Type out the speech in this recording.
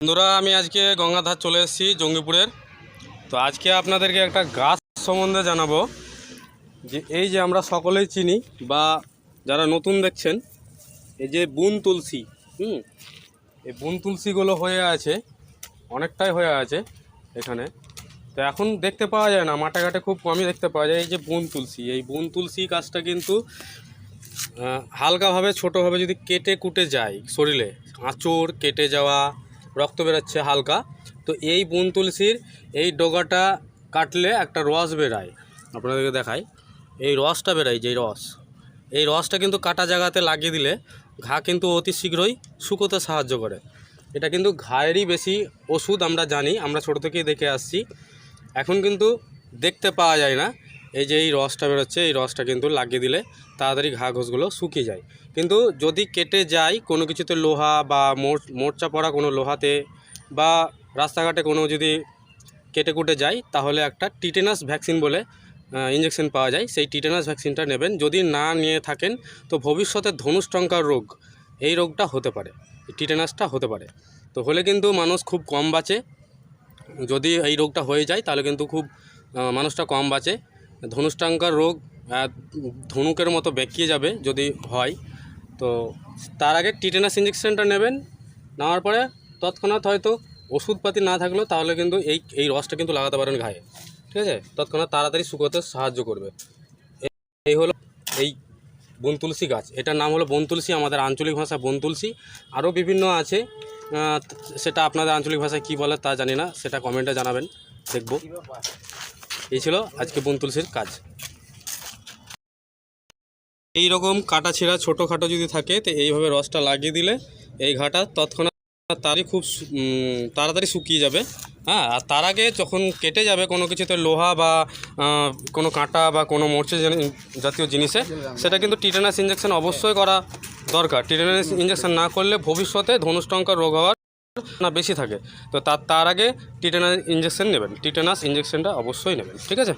বন্ধুরা, আমি আজকে গঙ্গাধার চলে এসেছি জঙ্গিপুরের। তো আজকে আপনাদেরকে একটা গাছ সম্বন্ধে জানাব। যে এই যে আমরা সকলেই চিনি বা যারা নতুন দেখছেন, এই যে বুন তুলসী, হুম, এই বুন তুলসীগুলো হয়ে আছে, অনেকটাই হয়ে আছে এখানে। তো এখন দেখতে পাওয়া যায় না, মাঠে ঘাটে খুব কমই দেখতে পাওয়া যায় এই যে বুন তুলসী। এই বুন তুলসী গাছটা কিন্তু হালকাভাবে, ছোটোভাবে যদি কেটে কুটে যায় শরীরে, আঁচড় কেটে যাওয়া রক্ত বেরোচ্ছে হালকা, তো এই বুন তুলসীর এই ডোগাটা কাটলে একটা রস বেরায়। আপনাদেরকে দেখাই, এই রসটা বেরায় যে রস। এই রসটা কিন্তু কাটা জায়গাতে লাগিয়ে দিলে ঘা কিন্তু অতি শীঘ্রই শুকোতে সাহায্য করে। এটা কিন্তু ঘায়েরই বেশি ওষুধ আমরা জানি, আমরা ছোটো থেকেই দেখে আসছি। এখন কিন্তু দেখতে পাওয়া যায় না। এই যে এই রসটা বেরোচ্ছে, এই রসটা কিন্তু লাগিয়ে দিলে তাড়াতাড়ি ঘা ঘোষগুলো শুকিয়ে যায়। কিন্তু যদি কেটে যায়, কোনো কিছুতে লোহা বা মোর, মোর্চা পড়া কোনো লোহাতে বা রাস্তাঘাটে কোনো যদি কেটে কুটে যায়, তাহলে একটা টিটেনাস ভ্যাকসিন বলে ইঞ্জেকশন পাওয়া যায়। সেই টিটেনাস ভ্যাকসিনটা নেবেন। যদি না নিয়ে থাকেন, তো ভবিষ্যতে ধনুষ্টঙ্কার রোগ, এই রোগটা হতে পারে। টিটেনাসটা হতে পারে। তো হলে কিন্তু মানুষ খুব কম বাঁচে। যদি এই রোগটা হয়ে যায়, তাহলে কিন্তু খুব মানুষটা কম বাঁচে। ধনুষ্টাঙ্কার রোগ ধনুকের মতো বেঁকিয়ে যাবে যদি হয়। তো তার আগে টিটেনাস ইঞ্জেকশনটা নেবেন, নেওয়ার পরে তৎক্ষণাৎ হয়তো ওষুধপাতি না থাকলেও তাহলে কিন্তু এই এই রসটা কিন্তু লাগাতে পারেন ঘায়ে। ঠিক আছে? তৎক্ষণাৎ তাড়াতাড়ি শুকোতে সাহায্য করবে। এই- হলো এই বন তুলসী গাছ। এটার নাম হলো বন তুলসী আমাদের আঞ্চলিক ভাষা বন তুলসী আরও বিভিন্ন আছে সেটা আপনাদের আঞ্চলিক ভাষায় কী বলে তা জানি না, সেটা কমেন্টে জানাবেন। দেখব। এই ছিল আজকে বন কাজ। এই রকম কাটা ছেঁড়া ছোটোখাটো যদি থাকে, তো এইভাবে রসটা লাগিয়ে দিলে এই ঘাটা তৎক্ষণাৎ তারই খুব তাড়াতাড়ি শুকিয়ে যাবে। হ্যাঁ আর তার আগে যখন কেটে যাবে কোনো কিছুতে লোহা বা কোনো কাঁটা বা কোনো মোর্চে জাতীয় জিনিসে, সেটা কিন্তু টিটেনাস ইঞ্জেকশন অবশ্যই করা দরকার। টিটেনাস ইঞ্জেকশন না করলে ভবিষ্যতে ধনুষ্টঙ্কার রোগ হওয়ার না, বেশি থাকে। তো তার তার আগে টিটেনাস ইঞ্জেকশন নেবেন। টিটেনাস ইঞ্জেকশনটা অবশ্যই নেবেন। ঠিক আছে?